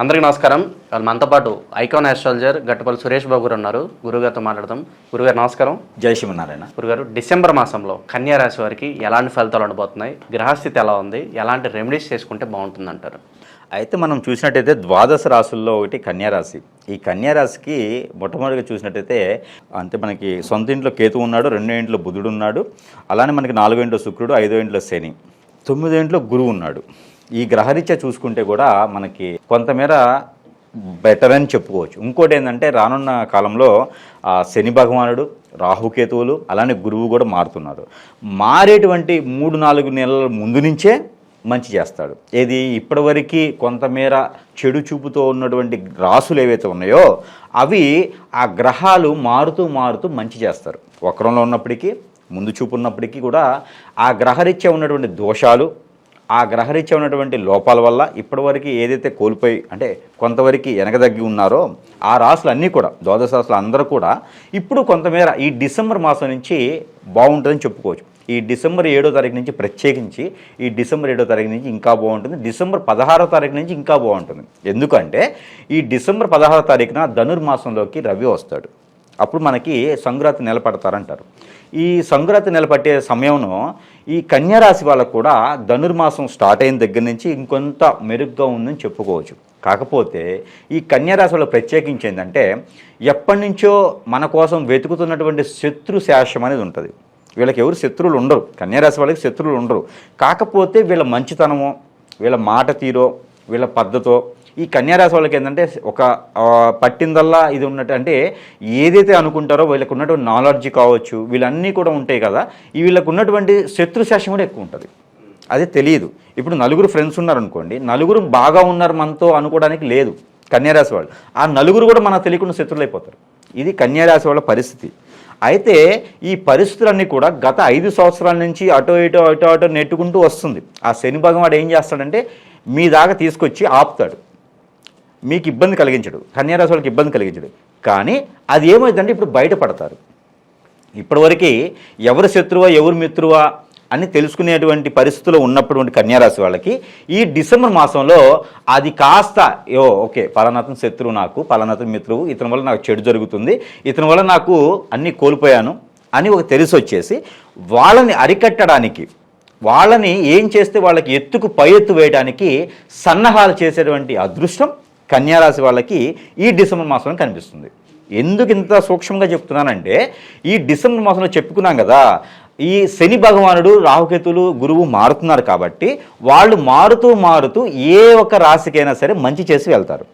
అందరికీ నమస్కారం. వాళ్ళు మనతో పాటు ఐకాన్ ఆస్ట్రాలజర్ గట్టపల్లి సురేష్ బాబు గారు ఉన్నారు. గురుగారితో మాట్లాడదాం. గురుగారు నమస్కారం. జై శ్రీమన్నారాయణ. గురుగారు డిసెంబర్ మాసంలో కన్యా రాశి వారికి ఎలాంటి ఫలితాలు ఉండబోతున్నాయి? గ్రహస్థితి ఎలా ఉంది? ఎలాంటి రెమెడీస్ చేసుకుంటే బాగుంటుంది అంటారు అయితే మనం చూసినట్టయితే ద్వాదశ రాశుల్లో ఒకటి కన్యారాశి ఈ కన్యారాశికి మొట్టమొదటిగా చూసినట్టయితే అంటే మనకి సొంత ఇంట్లో కేతు ఉన్నాడు రెండో ఇంట్లో బుధుడు ఉన్నాడు. అలానే మనకి నాలుగో ఇంట్లో శుక్రుడు ఐదో ఇంట్లో శని తొమ్మిదో ఇంట్లో గురువు ఉన్నాడు. ఈ గ్రహరీత్యా చూసుకుంటే కూడా మనకి కొంతమేర బెటర్ అని చెప్పుకోవచ్చు. ఇంకోటి ఏంటంటే రానున్న కాలంలో శని భగవానుడు రాహుకేతువులు అలానే గురువు కూడా మారుతున్నారు. మారేటువంటి మూడు నాలుగు నెలల ముందు నుంచే మంచి చేస్తాడు. ఏది? ఇప్పటివరకు కొంతమేర చెడు చూపుతో ఉన్నటువంటి రాసులు ఏవైతే ఉన్నాయో అవి ఆ గ్రహాలు మారుతూ మారుతూ మంచి చేస్తారు. వక్రంలో ఉన్నప్పటికీ ముందు చూపు ఉన్నప్పటికీ కూడా ఆ గ్రహరీత్యా ఉన్నటువంటి దోషాలు ఆ గ్రహరీత్యా ఉన్నటువంటి లోపాల వల్ల ఇప్పటివరకు ఏదైతే కోల్పోయి అంటే కొంతవరకు వెనకదగ్గి ఉన్నారో ఆ రాసులు అన్నీ కూడా ద్వాదశ రాసులు అందరూ కూడా ఇప్పుడు కొంతమేర ఈ డిసెంబర్ మాసం నుంచి బాగుంటుందని చెప్పుకోవచ్చు. ఈ డిసెంబర్ ఏడో తారీఖు నుంచి ప్రత్యేకించి ఈ డిసెంబర్ ఏడో తారీఖు నుంచి ఇంకా బాగుంటుంది. డిసెంబర్ పదహారో తారీఖు నుంచి ఇంకా బాగుంటుంది. ఎందుకంటే ఈ డిసెంబర్ పదహారో తారీఖున ధనుర్మాసంలోకి రవి వస్తాడు. అప్పుడు మనకి సంక్రాంతి నిలబడతారంటారు. ఈ సంక్రాంతి నిలబట్టే సమయంలో ఈ కన్యారాశి వాళ్ళకు కూడా ధనుర్మాసం స్టార్ట్ అయిన దగ్గర నుంచి ఇంకొంత మెరుగ్గా ఉందని చెప్పుకోవచ్చు. కాకపోతే ఈ కన్యారాశి వాళ్ళ ప్రత్యేకించి ఏంటంటే ఎప్పటి నుంచో మన కోసం వెతుకుతున్నటువంటి శత్రు శాస్త్రం అనేది ఉంటుంది. వీళ్ళకి ఎవరు శత్రువులు ఉండరు. కన్యారాశి వాళ్ళకి శత్రువులు ఉండరు. కాకపోతే వీళ్ళ మంచితనమో వీళ్ళ మాట తీరో వీళ్ళ పద్ధతో ఈ కన్యారాశి వాళ్ళకి ఏంటంటే ఒక పట్టిందల్లా ఇది ఉన్నట్టు అంటే ఏదైతే అనుకుంటారో వీళ్ళకు ఉన్నటువంటి నాలెడ్జ్ కావచ్చు వీళ్ళన్నీ కూడా ఉంటాయి కదా ఈ వీళ్ళకు ఉన్నటువంటి శత్రు కూడా ఎక్కువ ఉంటుంది. అది తెలియదు. ఇప్పుడు నలుగురు ఫ్రెండ్స్ ఉన్నారనుకోండి నలుగురు బాగా ఉన్నారు మనతో అనుకోవడానికి లేదు కన్యారాశి వాళ్ళు. ఆ నలుగురు కూడా మనకు తెలియకుండా శత్రులు అయిపోతారు. ఇది కన్యారాశి వాళ్ళ పరిస్థితి. అయితే ఈ పరిస్థితులన్నీ కూడా గత ఐదు సంవత్సరాల నుంచి అటో ఇటో అటో అటో నెట్టుకుంటూ వస్తుంది. ఆ శని భగవాడు ఏం చేస్తాడంటే మీ దాకా తీసుకొచ్చి ఆపుతాడు. మీకు ఇబ్బంది కలిగించడు. కన్యారాశి వాళ్ళకి ఇబ్బంది కలిగించడు. కానీ అది ఏమైందంటే ఇప్పుడు బయటపడతారు. ఇప్పటివరకు ఎవరు శత్రువా ఎవరు మిత్రువా అని తెలుసుకునేటువంటి పరిస్థితుల్లో ఉన్నటువంటి కన్యారాశి వాళ్ళకి ఈ డిసెంబర్ మాసంలో అది కాస్త యో ఓకే పలానాతను శత్రువు నాకు పలానాతను మిత్రువు ఇతని వల్ల నాకు చెడు జరుగుతుంది ఇతని వల్ల నాకు అన్నీ కోల్పోయాను అని ఒక తెలిసి వచ్చేసి వాళ్ళని అరికట్టడానికి వాళ్ళని ఏం చేస్తే వాళ్ళకి ఎత్తుకు పై ఎత్తు వేయడానికి సన్నాహాలు చేసేటువంటి అదృష్టం కన్యారాశి వాళ్ళకి ఈ డిసెంబర్ మాసంలో కనిపిస్తుంది. ఎందుకు ఇంత సూక్ష్మంగా చెప్తున్నానంటే ఈ డిసెంబర్ మాసంలో చెప్పుకున్నాం కదా ఈ శని భగవానుడు రాహుకేతులు గురువు మారుతున్నారు కాబట్టి వాళ్ళు మారుతూ మారుతూ ఏ ఒక్క రాశికైనా సరే మంచి చేసి వెళ్తారు.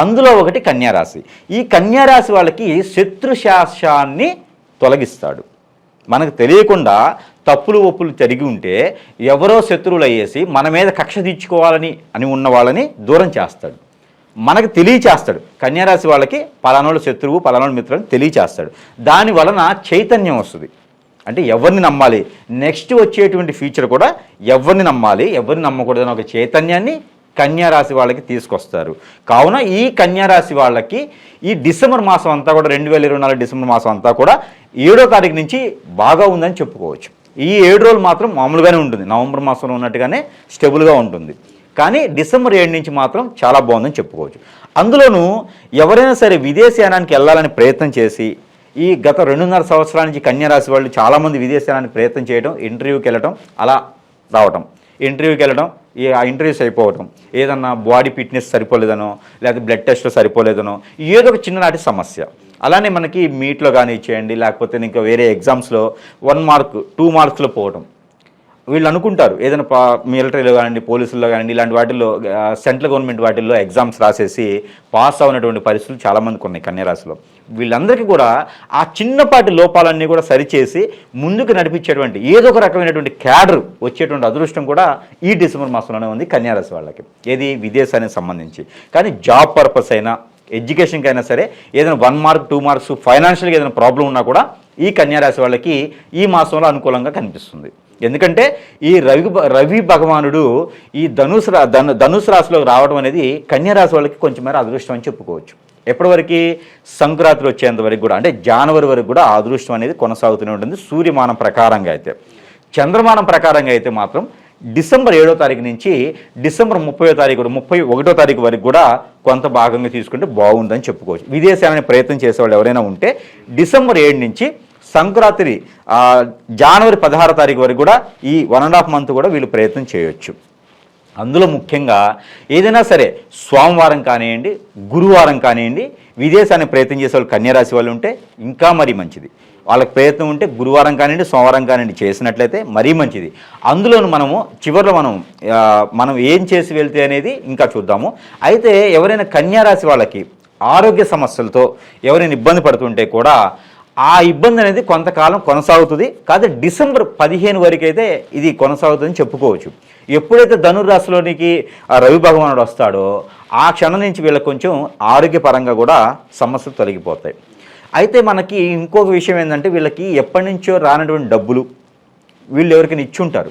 అందులో ఒకటి కన్యారాశి. ఈ కన్యారాశి వాళ్ళకి శత్రుశాస్యాన్ని తొలగిస్తాడు. మనకు తెలియకుండా తప్పులు ఒప్పులు జరిగి ఉంటే ఎవరో శత్రువులు అయ్యేసి మన మీద కక్ష తీర్చుకోవాలని అని ఉన్న వాళ్ళని దూరం చేస్తాడు. మనకు తెలియచేస్తాడు. కన్యారాశి వాళ్ళకి పలానోళ్ళు శత్రువు పలానోళ్ళు మిత్రులను తెలియచేస్తాడు. దాని వలన చైతన్యం వస్తుంది. అంటే ఎవరిని నమ్మాలి? నెక్స్ట్ వచ్చేటువంటి ఫ్యూచర్ కూడా ఎవరిని నమ్మాలి? ఎవరిని నమ్మకూడదని ఒక చైతన్యాన్ని కన్యారాశి వాళ్ళకి తీసుకొస్తారు. కావున ఈ కన్యారాశి వాళ్ళకి ఈ డిసెంబర్ మాసం అంతా కూడా రెండు వేల ఇరవై నాలుగు డిసెంబర్ మాసం అంతా కూడా ఏడో తారీఖు నుంచి బాగా ఉందని చెప్పుకోవచ్చు. ఈ ఏడు రోజులు మాత్రం మామూలుగానే ఉంటుంది. నవంబర్ మాసంలో ఉన్నట్టుగానే స్టెబుల్గా ఉంటుంది. కానీ డిసెంబర్ ఏడు నుంచి మాత్రం చాలా బాగుందని చెప్పుకోవచ్చు. అందులోనూ ఎవరైనా సరే విదేశయానానికి వెళ్ళాలని ప్రయత్నం చేసి ఈ గత రెండున్నర సంవత్సరాల నుంచి కన్యారాశి వాళ్ళు చాలామంది విదేశయానానికి ప్రయత్నం చేయడం ఇంటర్వ్యూకి వెళ్ళటం అలా రావటం. ఇంటర్వ్యూకి వెళ్ళడం ఆ ఇంటర్వ్యూస్ అయిపోవటం. ఏదన్నా బాడీ ఫిట్నెస్ సరిపోలేదనో లేకపోతే బ్లడ్ టెస్ట్లో సరిపోలేదనో ఏదో ఒక చిన్ననాటి సమస్య. అలానే మనకి మీట్లో కానీ ఇచ్చేయండి లేకపోతే ఇంకా వేరే ఎగ్జామ్స్లో వన్ మార్క్ టూ మార్క్స్లో పోవటం. వీళ్ళు అనుకుంటారు. ఏదైనా పా మిలిటరీలో కానివ్వండి పోలీసుల్లో కానివ్వండి ఇలాంటి వాటిల్లో సెంట్రల్ గవర్నమెంట్ వాటిల్లో ఎగ్జామ్స్ రాసేసి పాస్ అవునటువంటి పరిస్థితులు చాలామందికి ఉన్నాయి కన్యారాశిలో. వీళ్ళందరికీ కూడా ఆ చిన్నపాటి లోపాలన్నీ కూడా సరిచేసి ముందుకు నడిపించేటువంటి ఏదో ఒక రకమైనటువంటి క్యాడర్ వచ్చేటువంటి అదృష్టం కూడా ఈ డిసెంబర్ మాసంలోనే ఉంది కన్యారాశి వాళ్ళకి. ఏది? విదేశానికి సంబంధించి. కానీ జాబ్ పర్పస్ అయినా ఎడ్యుకేషన్కి అయినా సరే ఏదైనా వన్ మార్క్ టూ మార్క్స్ ఫైనాన్షియల్గా ఏదైనా ప్రాబ్లం ఉన్నా కూడా ఈ కన్యారాశి వాళ్ళకి ఈ మాసంలో అనుకూలంగా కనిపిస్తుంది. ఎందుకంటే ఈ రవి రవి భగవానుడు ఈ ధనుసు రా ధను ధనుసు రాశిలోకి రావడం అనేది కన్యారాశి వాళ్ళకి కొంచెం మేర అదృష్టం అని చెప్పుకోవచ్చు. ఎప్పటివరకు సంక్రాంతి వచ్చేంత వరకు కూడా అంటే జనవరి వరకు కూడా అదృష్టం అనేది కొనసాగుతూనే ఉంటుంది. సూర్యమానం ప్రకారంగా అయితే. చంద్రమానం ప్రకారంగా అయితే మాత్రం డిసెంబర్ ఏడో తారీఖు నుంచి డిసెంబర్ ముప్పై తారీఖు ముప్పై ఒకటో తారీఖు వరకు కూడా కొంత భాగంగా తీసుకుంటే బాగుందని చెప్పుకోవచ్చు. విదేశాలని ప్రయత్నం చేసేవాళ్ళు ఎవరైనా ఉంటే డిసెంబర్ ఏడు నుంచి సంక్రాంతి జనవరి పదహారో తారీఖు వరకు కూడా ఈ వన్ అండ్ హాఫ్ మంత్ కూడా వీళ్ళు ప్రయత్నం చేయొచ్చు. అందులో ముఖ్యంగా ఏదైనా సరే సోమవారం కానివ్వండి గురువారం కానివ్వండి విదేశాన్ని ప్రయత్నం చేసే వాళ్ళు కన్యరాశి వాళ్ళు ఉంటే ఇంకా మరీ మంచిది. వాళ్ళకి ప్రయత్నం ఉంటే గురువారం కానివ్వండి సోమవారం కానివ్వండి చేసినట్లయితే మరీ మంచిది. అందులోను మనము చివరిలో మనం మనం ఏం చేసి వెళ్తే అనేది ఇంకా చూద్దాము. అయితే ఎవరైనా కన్యారాశి వాళ్ళకి ఆరోగ్య సమస్యలతో ఎవరైనా ఇబ్బంది పడుతుంటే కూడా ఆ ఇబ్బంది అనేది కొంతకాలం కొనసాగుతుంది. కాదు డిసెంబర్ పదిహేను వరకు అయితే ఇది కొనసాగుతుందని చెప్పుకోవచ్చు. ఎప్పుడైతే ధనుర్రాశిలోనికి రవి భగవానుడు వస్తాడో ఆ క్షణం నుంచి వీళ్ళకి కొంచెం ఆరోగ్యపరంగా కూడా సమస్యలు తొలగిపోతాయి. అయితే మనకి ఇంకొక విషయం ఏంటంటే వీళ్ళకి ఎప్పటి నుంచో రానటువంటి డబ్బులు వీళ్ళు ఎవరికైనా ఇచ్చుంటారు.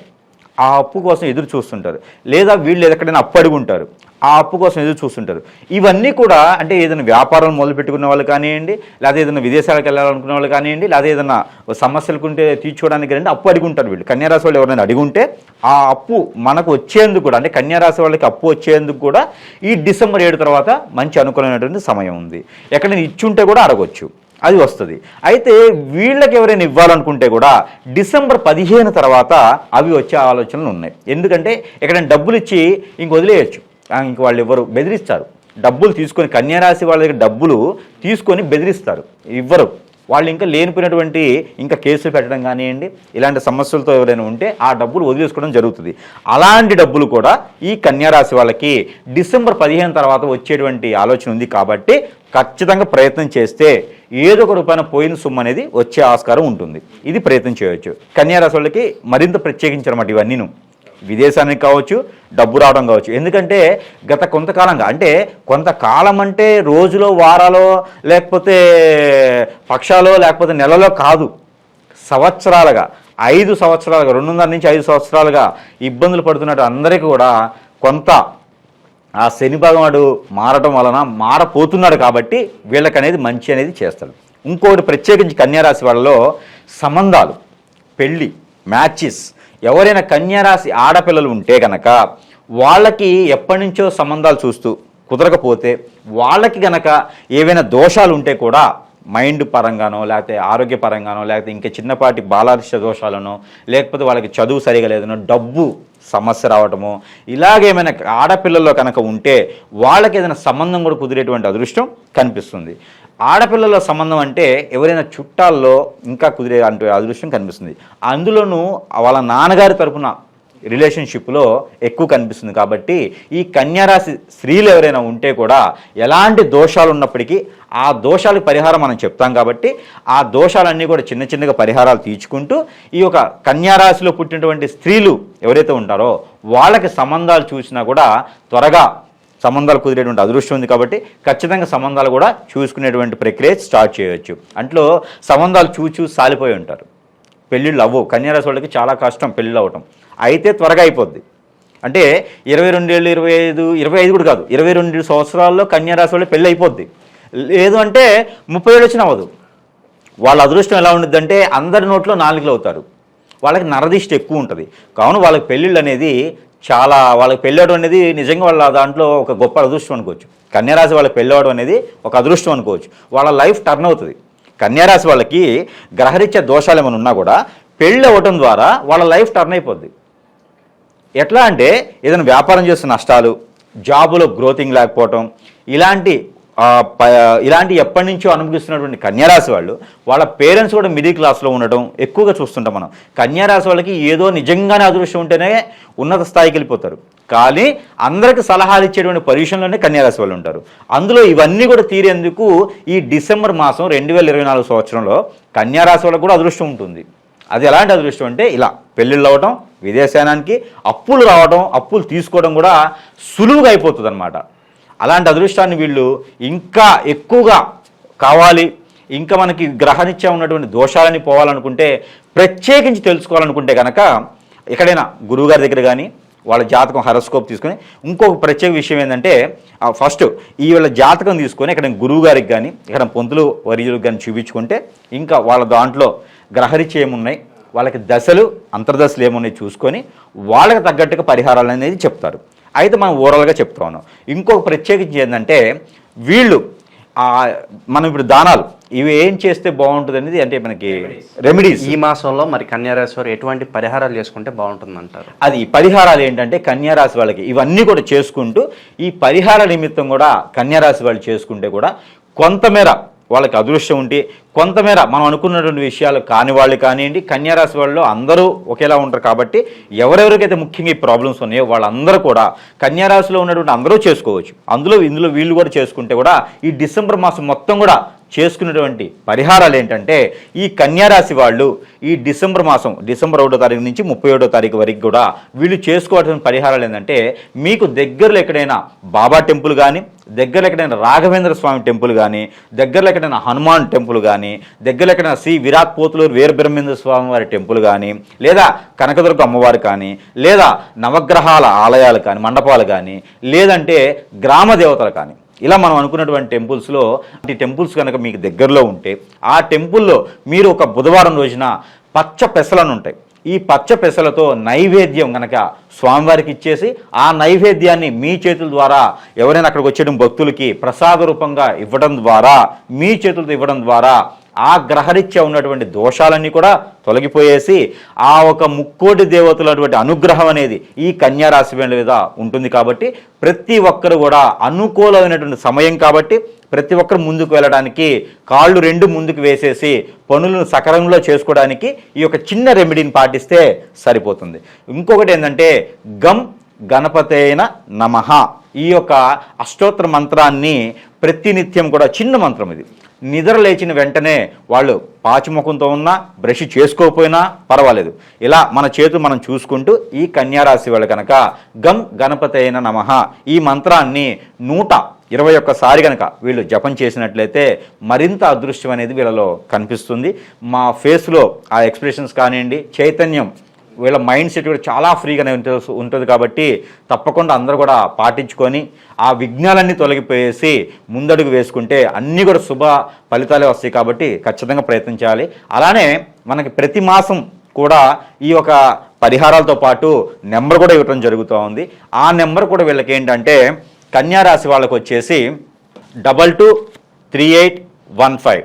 ఆ అప్పు కోసం ఎదురు చూస్తుంటారు. లేదా వీళ్ళు ఎక్కడైనా అప్పు అడుగుంటారు ఆ అప్పు కోసం ఎదురు చూస్తుంటారు. ఇవన్నీ కూడా అంటే ఏదైనా వ్యాపారం మొదలు పెట్టుకున్న వాళ్ళు కానివ్వండి లేదా ఏదైనా విదేశాలకు వెళ్ళాలనుకున్న వాళ్ళు కానివ్వండి లేదా ఏదైనా సమస్యలకు ఉంటే తీర్చుకోవడానికి రండి అప్పు అడుగుంటారు వీళ్ళు. కన్యారాశి వాళ్ళు ఎవరైనా అడుగుంటే ఆ అప్పు మనకు వచ్చేందుకు కూడా అంటే కన్యారాశి వాళ్ళకి అప్పు వచ్చేందుకు కూడా ఈ డిసెంబర్ ఏడు తర్వాత మంచి అనుకూలమైనటువంటి సమయం ఉంది. ఎక్కడైనా ఇచ్చుంటే కూడా అడగొచ్చు. అది వస్తుంది. అయితే వీళ్ళకి ఎవరైనా ఇవ్వాలనుకుంటే కూడా డిసెంబర్ పదిహేను తర్వాత అవి వచ్చే ఆలోచనలు ఉన్నాయి. ఎందుకంటే ఎక్కడైనా డబ్బులు ఇచ్చి ఇంక వదిలేయచ్చు. ఇంక వాళ్ళు ఎవరు బెదిరిస్తారు. డబ్బులు తీసుకొని కన్యారాశి వాళ్ళ దగ్గర డబ్బులు తీసుకొని బెదిరిస్తారు. ఇవ్వరు. వాళ్ళు ఇంకా లేనిపోయినటువంటి ఇంకా కేసులు పెట్టడం కానివ్వండి ఇలాంటి సమస్యలతో ఎవరైనా ఉంటే ఆ డబ్బులు వదిలేసుకోవడం జరుగుతుంది. అలాంటి డబ్బులు కూడా ఈ కన్యారాశి వాళ్ళకి డిసెంబర్ పదిహేను తర్వాత వచ్చేటువంటి ఆలోచన ఉంది కాబట్టి ఖచ్చితంగా ప్రయత్నం చేస్తే ఏదో ఒక రూపాయన పోయిన సొమ్ము అనేది వచ్చే ఆస్కారం ఉంటుంది. ఇది ప్రయత్నం చేయవచ్చు కన్యారాశి వాళ్ళకి మరింత ప్రత్యేకించనమాట ఇవన్నీను. విదేశానికి కావచ్చు డబ్బు రావడం కావచ్చు. ఎందుకంటే గత కొంతకాలంగా అంటే కొంతకాలం అంటే రోజులో వారాలో లేకపోతే పక్షాలో లేకపోతే నెలలో కాదు. సంవత్సరాలుగా ఐదు సంవత్సరాలుగా రెండున్నర నుంచి ఐదు సంవత్సరాలుగా ఇబ్బందులు పడుతున్నట్టు అందరికీ కూడా కొంత ఆ శని భగవానుడు మారటం వలన మారపోతున్నాడు కాబట్టి వీళ్ళకి అనేది మంచి అనేది చేస్తాడు. ఇంకోటి ప్రత్యేకించి కన్యారాశి వాళ్ళలో సంబంధాలు పెళ్ళి మ్యాచెస్ ఎవరైనా కన్యారాశి ఆడపిల్లలు ఉంటే కనుక వాళ్ళకి ఎప్పటి నుంచో సంబంధాలు చూస్తూ కుదరకపోతే వాళ్ళకి గనక ఏవైనా దోషాలు ఉంటే కూడా మైండ్ పరంగానో లేకపోతే ఆరోగ్య పరంగానో లేకపోతే ఇంకా చిన్నపాటి బాలారిష్ట దోషాలనో లేకపోతే వాళ్ళకి చదువు సరిగా లేదనో డబ్బు సమస్య రావటము ఇలాగేమైనా ఆడపిల్లల్లో కనుక ఉంటే వాళ్ళకి ఏదైనా సంబంధం కూడా కుదిరేటువంటి అదృష్టం కనిపిస్తుంది. ఆడపిల్లల సంబంధం అంటే ఎవరైనా చుట్టాల్లో ఇంకా కుదిరే అంటే అదృష్టం కనిపిస్తుంది. అందులోనూ వాళ్ళ నాన్నగారి తరపున రిలేషన్షిప్లో ఎక్కువ కనిపిస్తుంది కాబట్టి ఈ కన్యారాశి స్త్రీలు ఎవరైనా ఉంటే కూడా ఎలాంటి దోషాలు ఉన్నప్పటికీ ఆ దోషాలకు పరిహారం మనం చెప్తాం కాబట్టి ఆ దోషాలన్నీ కూడా చిన్న చిన్నగా పరిహారాలు తీర్చుకుంటూ ఈ యొక్క కన్యారాశిలో పుట్టినటువంటి స్త్రీలు ఎవరైతే ఉంటారో వాళ్ళకి సంబంధాలు చూసినా కూడా త్వరగా సంబంధాలు కుదిరేటువంటి అదృష్టం ఉంది కాబట్టి ఖచ్చితంగా సంబంధాలు కూడా చూసుకునేటువంటి ప్రక్రియ స్టార్ట్ చేయవచ్చు అంట్లో సంబంధాలు చూచూ సాలిపోయి ఉంటారు. పెళ్ళిళ్ళు అవ్వవు. కన్యారాశి వాళ్ళకి చాలా కష్టం పెళ్ళిళ్ళు అవ్వటం. అయితే త్వరగా అయిపోద్ది. అంటే ఇరవై రెండేళ్ళు ఇరవై ఐదు ఇరవై ఐదు కూడా కాదు. ఇరవై రెండు సంవత్సరాల్లో కన్యారాశి వాళ్ళు పెళ్ళి అయిపోద్ది. లేదు అంటే ముప్పై ఏడు వచ్చిన అవ్వదు. వాళ్ళ అదృష్టం ఎలా ఉంటుంది అంటే అందరి నోట్లో నాలుగులు అవుతారు. వాళ్ళకి నరదిష్టి ఎక్కువ ఉంటుంది. కావున వాళ్ళకి పెళ్ళిళ్ళు అనేది చాలా వాళ్ళకి పెళ్ళవడం అనేది నిజంగా వాళ్ళ దాంట్లో ఒక గొప్ప అదృష్టం అనుకోవచ్చు. కన్యారాశి వాళ్ళకి పెళ్ళవడం అనేది ఒక అదృష్టం అనుకోవచ్చు. వాళ్ళ లైఫ్ టర్న్ అవుతుంది. కన్యారాశి వాళ్ళకి గ్రహరీత్యా దోషాలు ఏమైనా ఉన్నా కూడా పెళ్ళి అవ్వటం ద్వారా వాళ్ళ లైఫ్ టర్న్ అయిపోద్ది. ఎట్లా అంటే ఏదైనా వ్యాపారం చేస్తున్న నష్టాలు జాబులో గ్రోతింగ్ లేకపోవటం ఇలాంటి ఇలాంటి ఎప్పటి నుంచో అనుభవిస్తున్నటువంటి కన్యారాశి వాళ్ళు వాళ్ళ పేరెంట్స్ కూడా మిడిల్ క్లాస్లో ఉండటం ఎక్కువగా చూస్తుంటాం మనం. కన్యారాశి వాళ్ళకి ఏదో నిజంగానే అదృష్టం ఉంటేనే ఉన్నత స్థాయికి వెళ్ళిపోతారు. కానీ అందరికి సలహాలు ఇచ్చేటువంటి పొజిషన్లోనే కన్యారాశి వాళ్ళు ఉంటారు. అందులో ఇవన్నీ కూడా తీరేందుకు ఈ డిసెంబర్ మాసం రెండు వేల ఇరవై నాలుగు సంవత్సరంలో కన్యారాశి వాళ్ళకు కూడా అదృష్టం ఉంటుంది. అది ఎలాంటి అదృష్టం అంటే ఇలా పెళ్ళిళ్ళు అవ్వటం విదేశానానికి అప్పులు రావడం అప్పులు తీసుకోవడం కూడా సులువుగా అయిపోతుంది అనమాట అలాంటి అదృష్టాన్ని వీళ్ళు ఇంకా ఎక్కువగా కావాలి. ఇంకా మనకి గ్రహనిత్యం ఉన్నటువంటి దోషాలని పోవాలనుకుంటే ప్రత్యేకించి తెలుసుకోవాలనుకుంటే కనుక ఎక్కడైనా గురువుగారి దగ్గర కానీ వాళ్ళ జాతకం హరస్కోప్ తీసుకొని ఇంకొక ప్రత్యేక విషయం ఏంటంటే ఫస్ట్ ఈ వీళ్ళ జాతకం తీసుకొని ఇక్కడ గురువు గారికి కానీ ఇక్కడ పొంతులు వరియులకు కానీ చూపించుకుంటే ఇంకా వాళ్ళ దాంట్లో గ్రహరీత్య ఏమున్నాయి వాళ్ళకి దశలు అంతర్దశలు ఏమున్నాయి చూసుకొని వాళ్ళకి తగ్గట్టుగా పరిహారాలు అనేది చెప్తారు. అయితే మనం ఓవరాల్గా చెప్తా ఉన్నాం. ఇంకొక ప్రత్యేకించి ఏంటంటే వీళ్ళు మనం ఇప్పుడు దానాలు ఇవి ఏం చేస్తే బాగుంటుంది అనేది అంటే మనకి రెమెడీస్ ఈ మాసంలో మరి కన్యారాశి వారు ఎటువంటి పరిహారాలు చేసుకుంటే బాగుంటుంది అంటారు అది పరిహారాలు ఏంటంటే కన్యారాశి వాళ్ళకి ఇవన్నీ కూడా చేసుకుంటూ ఈ పరిహార నిమిత్తం కూడా కన్యారాశి వాళ్ళు చేసుకుంటే కూడా కొంతమేర వాళ్ళకి అదృష్టం ఉంటే కొంతమేర మనం అనుకున్నటువంటి విషయాలు కాని వాళ్ళు కానివ్వండి కన్యారాశి వాళ్ళు అందరూ ఒకేలా ఉంటారు కాబట్టి ఎవరెవరికైతే ముఖ్యంగా ఈ ప్రాబ్లమ్స్ ఉన్నాయో వాళ్ళందరూ కూడా కన్యారాశిలో ఉన్నటువంటి అందరూ చేసుకోవచ్చు. అందులో ఇందులో వీళ్ళు కూడా చేసుకుంటే కూడా ఈ డిసెంబర్ మాసం మొత్తం కూడా చేసుకునేటువంటి పరిహారాలు ఏంటంటే ఈ కన్యారాశి వాళ్ళు ఈ డిసెంబర్ మాసం డిసెంబర్ ఒకటో తారీఖు నుంచి ముప్పై ఒకటో తారీఖు వరకు కూడా వీళ్ళు చేసుకోవాల్సిన పరిహారాలు ఏంటంటే మీకు దగ్గరలో ఎక్కడైనా బాబా టెంపుల్ కానీ దగ్గరలో ఎక్కడైనా రాఘవేంద్ర స్వామి టెంపుల్ కానీ దగ్గరలో ఎక్కడైనా హనుమాన్ టెంపుల్ కానీ దగ్గరలో ఎక్కడైనా శ్రీ విరాట్ పోతులూరు వీరబ్రహ్మేంద్ర స్వామి వారి టెంపుల్ కానీ లేదా కనకదుర్గ అమ్మవారు కానీ లేదా నవగ్రహాల ఆలయాలు కానీ మండపాలు కానీ లేదంటే గ్రామ దేవతలు కానీ ఇలా మనం అనుకున్నటువంటి టెంపుల్స్లో ఈ టెంపుల్స్ కనుక మీకు దగ్గరలో ఉంటే ఆ టెంపుల్లో మీరు ఒక బుధవారం రోజున పచ్చ పెసలను ఉంటాయి. ఈ పచ్చ పెసలతో నైవేద్యం కనుక స్వామివారికి ఇచ్చేసి ఆ నైవేద్యాన్ని మీ చేతుల ద్వారా ఎవరైనా అక్కడికి వచ్చేయడం భక్తులకి ప్రసాద రూపంగా ఇవ్వడం ద్వారా మీ చేతులతో ఇవ్వడం ద్వారా ఆ గ్రహరీత్యా ఉన్నటువంటి దోషాలన్నీ కూడా తొలగిపోయేసి ఆ ఒక ముక్కోటి దేవతలటువంటి అనుగ్రహం అనేది ఈ కన్యారాశి మీద ఉంటుంది కాబట్టి ప్రతి ఒక్కరు కూడా అనుకూలమైనటువంటి సమయం కాబట్టి ప్రతి ఒక్కరు ముందుకు వెళ్ళడానికి కాళ్ళు రెండు ముందుకు వేసేసి పనులను సకరంలో చేసుకోవడానికి ఈ యొక్క చిన్న రెమెడీని పాటిస్తే సరిపోతుంది. ఇంకొకటి ఏంటంటే గమ్ గణపతేన నమః ఈ యొక్క అష్టోత్తర మంత్రాన్ని ప్రతినిత్యం కూడా చిన్న మంత్రం ఇది. నిద్ర లేచిన వెంటనే వాళ్ళు పాచిముఖంతో ఉన్నా బ్రష్ చేసుకోకపోయినా పర్వాలేదు. ఇలా మన చేతులు మనం చూసుకుంటూ ఈ కన్యారాశి వాళ్ళు కనుక గం గణపతైన నమః ఈ మంత్రాన్ని నూట ఇరవై ఒక్కసారి కనుక వీళ్ళు జపం చేసినట్లయితే మరింత అదృష్టం అనేది వీళ్ళలో కనిపిస్తుంది. మా ఫేస్లో ఆ ఎక్స్ప్రెషన్స్ కానివ్వండి చైతన్యం వీళ్ళ మైండ్ సెట్ కూడా చాలా ఫ్రీగానే ఉంటుంది ఉంటుంది కాబట్టి తప్పకుండా అందరూ కూడా పాటించుకొని ఆ విఘ్నాలన్నీ తొలగిపోయేసి ముందడుగు వేసుకుంటే అన్నీ కూడా శుభ ఫలితాలే వస్తాయి కాబట్టి ఖచ్చితంగా ప్రయత్నించాలి అలానే మనకి ప్రతి మాసం కూడా ఈ యొక్క పరిహారాలతో పాటు నెంబర్ కూడా ఇవ్వటం జరుగుతూ ఉంది. ఆ నెంబర్ కూడా వీళ్ళకి ఏంటంటే కన్యారాశి వాళ్ళకు వాళ్ళకి వచ్చేసి double two three eight one five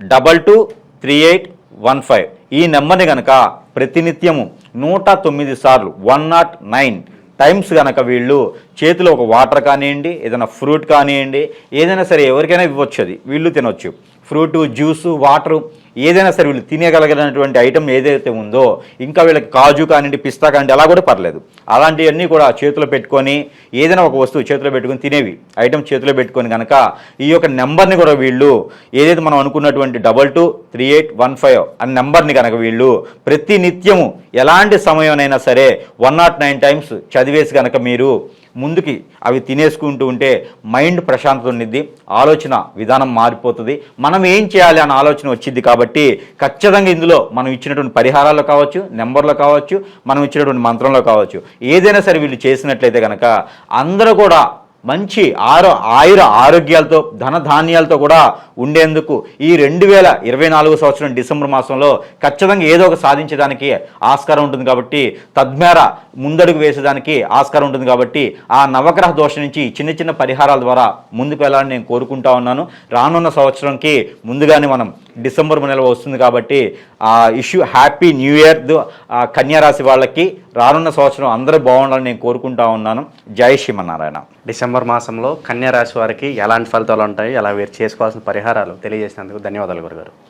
double two three eight one five. ఈ నెంబర్ని కనుక ప్రతినిత్యము నూట తొమ్మిది సార్లు వన్ నాట్ నైన్ టైమ్స్ కనుక వీళ్ళు చేతిలో ఒక వాటర్ కానివ్వండి ఏదైనా ఫ్రూట్ కానివ్వండి ఏదైనా సరే ఎవరికైనా ఇవ్వచ్చు అది. వీళ్ళు తినొచ్చు. ఫ్రూటు జ్యూసు వాటరు ఏదైనా సరే వీళ్ళు తినేగలిగినటువంటి ఐటమ్ ఏదైతే ఉందో ఇంకా వీళ్ళకి కాజు కానివ్వండి పిస్తా కానివ్వండి అలా కూడా పర్లేదు. అలాంటివన్నీ కూడా చేతిలో పెట్టుకొని ఏదైనా ఒక వస్తువు చేతిలో పెట్టుకొని తినేవి. ఐటమ్ చేతిలో పెట్టుకొని కనుక ఈ యొక్క నెంబర్ని కూడా వీళ్ళు ఏదైతే మనం అనుకున్నటువంటి double two three eight one five అనే నెంబర్ని కనుక వీళ్ళు ప్రతి నిత్యము ఎలాంటి సమయంనైనా సరే వన్ నాట్ నైన్ టైమ్స్ చదివేసి కనుక మీరు ముందుకి అవి తినేసుకుంటూ ఉంటే మైండ్ ప్రశాంతత ఉండిద్ది ఆలోచన విధానం మారిపోతుంది మన మనం ఏం చేయాలి అన్న ఆలోచన వచ్చింది కాబట్టి ఖచ్చితంగా ఇందులో మనం ఇచ్చినటువంటి పరిహారాల్లో కావచ్చు నెంబర్లో కావచ్చు మనం ఇచ్చినటువంటి మంత్రంలో కావచ్చు ఏదైనా సరే వీళ్ళు చేసినట్లయితే కనుక అందరూ కూడా మంచి ఆరో ఆయుర ఆరోగ్యాలతో ధన ధాన్యాలతో కూడా ఉండేందుకు ఈ రెండు వేల ఇరవై నాలుగు సంవత్సరం డిసెంబర్ మాసంలో ఖచ్చితంగా ఏదో ఒక సాధించడానికి ఆస్కారం ఉంటుంది కాబట్టి తద్మేర ముందడుగు వేసేదానికి ఆస్కారం ఉంటుంది కాబట్టి ఆ నవగ్రహ దోషం నుంచి చిన్న చిన్న పరిహారాల ద్వారా ముందుకు వెళ్ళాలని నేను కోరుకుంటా ఉన్నాను. రానున్న సంవత్సరంకి ముందుగానే మనం డిసెంబర్ నెల వస్తుంది కాబట్టి ఆ ఇష్యూ హ్యాపీ న్యూ ఇయర్ కన్యారాశి వాళ్ళకి రానున్న సంవత్సరం అందరూ బాగుండాలని నేను కోరుకుంటా ఉన్నాను. జై శ్రీమన్నారాయణ. డిసెంబర్ మాసంలో కన్యా రాశి వారికి ఎలాంటి ఫలితాలు ఉంటాయి? అలా వీరు చేసుకోవాల్సిన పరిహారాలు తెలియజేసినందుకు ధన్యవాదాలు గురుగారు.